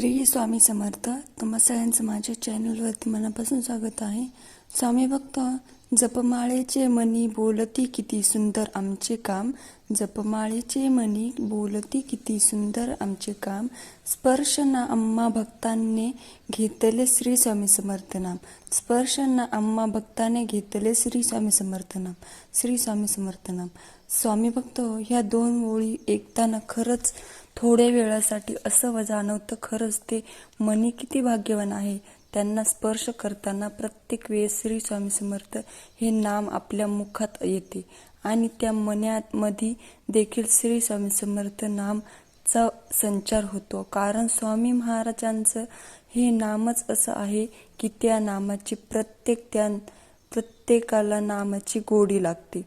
श्री स्वामी समर्थ. तुम्हा सगळ्यांचं माझ्या चॅनलवरती मनापासून स्वागत आहे. स्वामी भक्त जपमाळेचे मनी बोलती किती सुंदर आमचे काम. जपमाळेचे मनी बोलती किती सुंदर आमचे काम. स्पर्श ना अम्मा भक्तांनी घेतले श्री स्वामी समर्थ नाम. स्पर्श ना अम्मा भक्ताने घेतले श्री स्वामी समर्थ नाम. श्री स्वामी समर्थ नाम. स्वामी भक्त ह्या दोन ओळी ऐकताना खरंच थोड्या वेळासाठी असं जाणवतं खरंच ते मनी किती भाग्यवान आहे. त्यांना स्पर्श करताना प्रत्येक वेळेस श्री स्वामी समर्थ हे नाम आपल्या मुखात येते. आणि त्या मन्यामध्ये देखील श्री स्वामी समर्थ नामचा संचार होतो. कारण स्वामी महाराजांचं हे नामच असं आहे की त्या नामाची प्रत्येक त्या प्रत्येकाला नामाची गोडी लागते.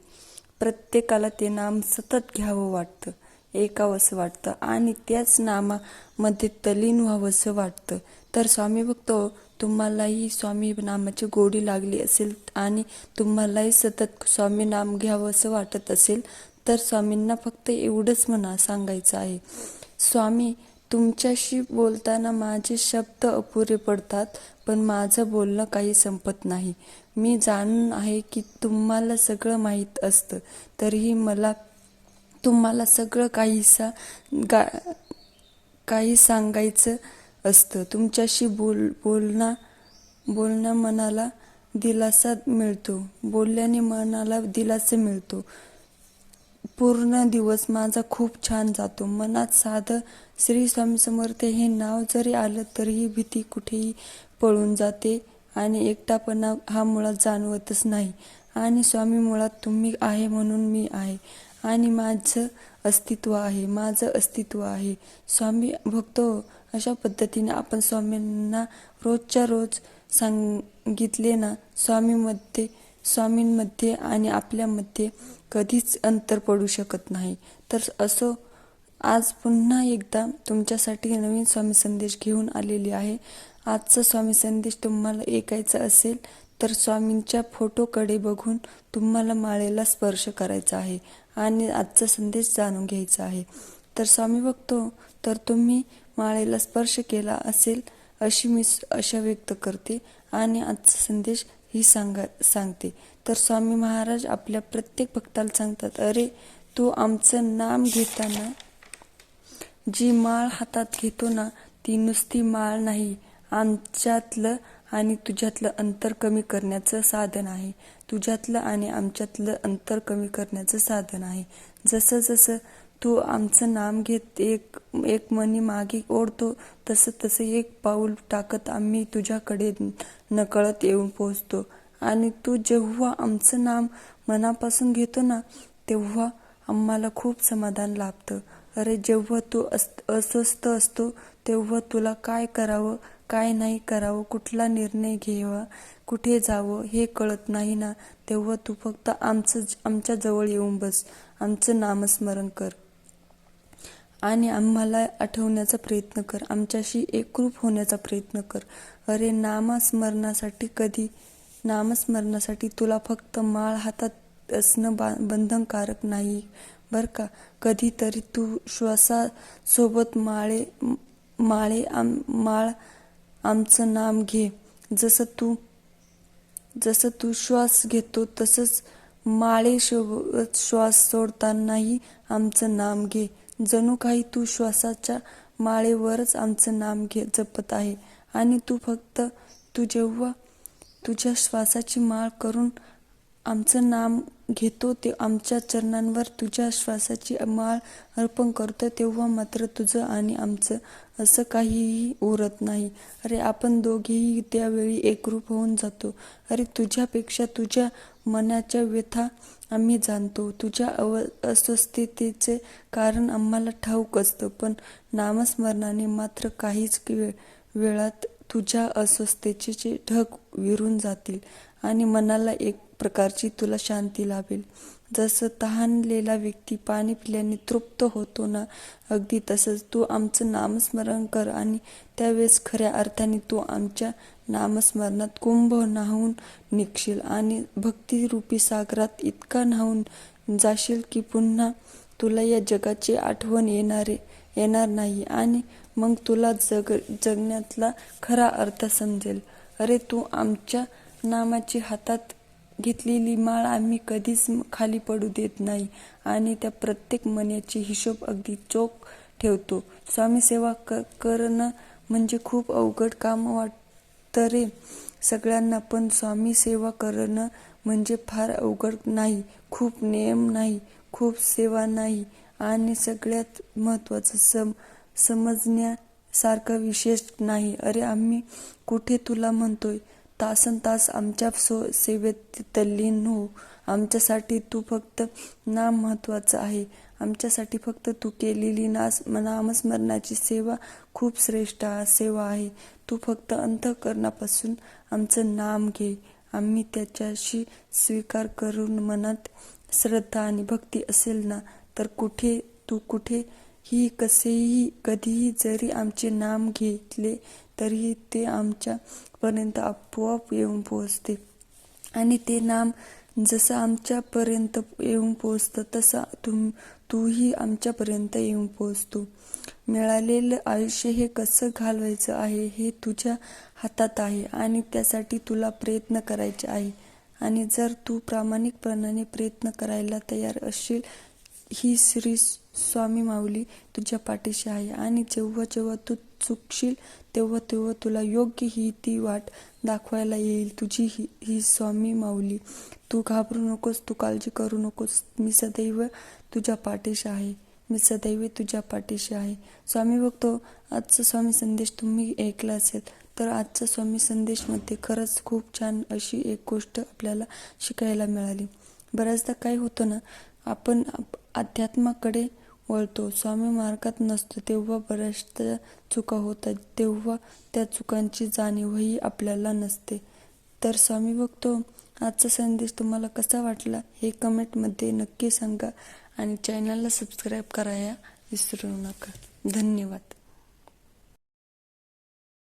प्रत्येकाला ते नाम सतत घ्यावं वाटतं. ऐकावंसं वाटतं. आणि त्याच नामामध्ये तलीन व्हावंसं वाटतं. तर स्वामी बघतो तुम्हालाही स्वामी नामाची गोडी लागली असेल आणि तुम्हालाही सतत स्वामी नाम घ्यावंसं वाटत असेल तर स्वामींना फक्त एवढंच म्हणा सांगायचं आहे. स्वामी तुमच्याशी बोलताना माझे शब्द अपुरे पडतात पण माझं बोलणं काही संपत नाही. मी जाणून आहे की तुम्हाला सगळं माहीत असतं तरीही मला तुम्हाला सगळं काहीसा गा काही सांगायचं असतं. तुमच्याशी बोल बोलणं बोलणं मनाला दिलासा मिळतो. बोलल्याने मनाला दिलासा मिळतो. पूर्ण दिवस माझा खूप छान जातो. मनात साधं श्री स्वामी समर्थ हे नाव जरी आलं तरीही भीती कुठेही पळून जाते आणि एकटापणा हा मुळात जाणवतच नाही. आणि स्वामी मुळात तुम्ही आहे म्हणून मी आहे. आणि माझं अस्तित्व आहे माझं अस्तित्व आहे. स्वामी भक्त अशा पद्धतीने आपण स्वामींना रोजच्या रोज सांगितले ना स्वामीमध्ये स्वामींमध्ये आणि आपल्यामध्ये कधीच अंतर पडू शकत नाही. तर असं आज पुन्हा एकदा तुमच्यासाठी नवीन स्वामी संदेश घेऊन आलेली आहे. आजचा स्वामी संदेश तुम्हाला ऐकायचा असेल तर स्वामींच्या फोटोकडे बघून तुम्हाला माळेला स्पर्श करायचा आहे आणि आजचा संदेश जाणून घ्यायचा आहे. तर स्वामी बघतो तर तुम्ही माळेला स्पर्श केला असेल अशी मी अशा व्यक्त करते आणि आजचा संदेश ही सांगा सांगते. तर स्वामी महाराज आपल्या प्रत्येक भक्ताला सांगतात अरे तू आमचं नाम घेताना जी माळ हातात घेतो ना ती नुसती माळ नाही. आमच्यातलं आणि तुझ्यातलं अंतर कमी करण्याचं साधन आहे. तुझ्यातलं आणि आमच्यातलं अंतर कमी करण्याचं साधन आहे. जसं जसं तू आमचं नाम घेत एक एक मनी मागे ओढतो तसं तसं एक पाऊल टाकत आम्ही तुझ्याकडे नकळत येऊन पोचतो आणि तू जेव्हा आमचं नाम मनापासून घेतो ना तेव्हा आम्हाला खूप समाधान लाभतं. अरे जेव्हा तू अस अस्वस्थ असतो तेव्हा तुला काय करावं? काय नाही करावं कुठला निर्णय घ्यावा कुठे जावं हे कळत नाही ना. तेव्हा तू फक्त आमचं आमच्या जवळ येऊन बस. आमचं नामस्मरण कर. आणि आम्हाला आठवण्याचा प्रयत्न कर. आमच्याशी एकरूप होण्याचा प्रयत्न कर. अरे नामस्मरणासाठी कधी नामस्मरणासाठी तुला फक्त माळ हातात असणं बा बंधनकारक नाही. बर का? कधीतरी तू श्वासासोबत माळे माळे आम माळ आमचं नाम घे. जसं तू जसं तू श्वास घेतो तसंच माळे सोबत श्वास सोडतानाही आमचं नाम घे. जणू काही तू श्वासाच्या माळेवरच आमचं नाम घे जपत आहे. आणि तू फक्त तू जेव्हा तुझ्या श्वासाची माळ करून आमचं नाम घेतो ते आमच्या चरणांवर तुझ्या श्वासाची माळ अर्पण करतो तेव्हा मात्र तुझं आणि आमचं असं काहीही उरत नाही. अरे आपण दोघेही त्यावेळी एकरूप होऊन जातो. अरे तुझ्यापेक्षा तुझ्या मनाच्या व्यथा आम्ही जाणतो. तुझ्या अव अस्वस्थतेचे कारण आम्हाला ठाऊक असतं पण नामस्मरणाने मात्र काहीच वेळ वेळात तुझ्या अस्वस्थतेचे ढग विरून जातील आणि मनाला एक प्रकारची तुला शांती लाभेल. जसं तहानलेला व्यक्ती पाणी पिल्याने तृप्त होतो ना अगदी तसंच तू आमचं नामस्मरण कर आणि त्यावेळेस खऱ्या अर्थाने तू आमच्या नामस्मरणात कुंभ न्हावून निघशील आणि भक्तिरूपी सागरात इतका न्हावून जाशील की पुन्हा तुला या जगाची आठवण येणारे येणार नाही आणि मग तुला जग जगण्यातला खरा अर्थ समजेल. अरे तू आमच्या नामाची हातात घेतलेली माळ आम्ही कधीच खाली पडू देत नाही आणि त्या प्रत्येक मण्याची हिशोब अगदी चोख ठेवतो. स्वामी सेवा क करणं म्हणजे खूप अवघड काम वाटतं रे. सगळ्यांना पण स्वामी सेवा करणं म्हणजे फार अवघड नाही. खूप नियम नाही खूप सेवा नाही आणि सगळ्यात महत्त्वाचं सम समजण्यासारखं विशेष नाही. अरे आम्ही कुठे तुला म्हणतोय? तासन तास आमच्या सो सेवेत तल्लीन हो आमच्यासाठी तू फक्त नाम महत्त्वाचं आहे. आमच्यासाठी फक्त तू केलेली नास नामस्मरणाची सेवा खूप श्रेष्ठ सेवा आहे. तू फक्त अंतःकरणापासून आमचं नाम घे. आम्ही त्याच्याशी स्वीकार करून मनात श्रद्धा आणि भक्ती असेल ना तर कुठे तू कुठे? ही कसेही कधीही जरी आमचे नाम घेतले तरीही ते आमच्यापर्यंत आपोआप येऊन पोहोचते. आणि ते नाम जसं आमच्यापर्यंत येऊन पोचतं तसं तुम तूही आमच्यापर्यंत येऊन पोचतो मिळालेलं आयुष्य हे कसं घालवायचं आहे हे तुझ्या हातात आहे आणि त्यासाठी तुला प्रयत्न करायचे आहे. आणि जर तू प्रामाणिकपणाने प्रयत्न करायला तयार असशील ही श्री स्वामी माऊली तुझ्या पाठीशी आहे. आणि जेव्हा जेव्हा तू चुकशील तेव्हा तेव्हा तुला योग्य ही ती वाट दाखवायला येईल. तुझी ही ही स्वामी माऊली. तू घाबरू नकोस तू काळजी करू नकोस. मी सदैव तुझ्या पाठीशी आहे. मी सदैव तुझ्या पाठीशी आहे. स्वामी बघतो आजचा स्वामी संदेश तुम्ही ऐकला असेल तर आजचा स्वामी संदेशमध्ये खरंच खूप छान अशी एक गोष्ट आपल्याला शिकायला मिळाली. बऱ्याचदा काय होतं ना आपण आप- अध्यात्माकडे वळतो. स्वामी मार्गात नसतो तेव्हा बऱ्याचशा चुका होतात. तेव्हा त्या चुकांची जाणीवही आपल्याला नसते. तर स्वामी बघतो आजचा संदेश तुम्हाला कसा वाटला हे कमेंटमध्ये नक्की सांगा आणि चॅनलला सबस्क्राईब करायला विसरू नका. धन्यवाद.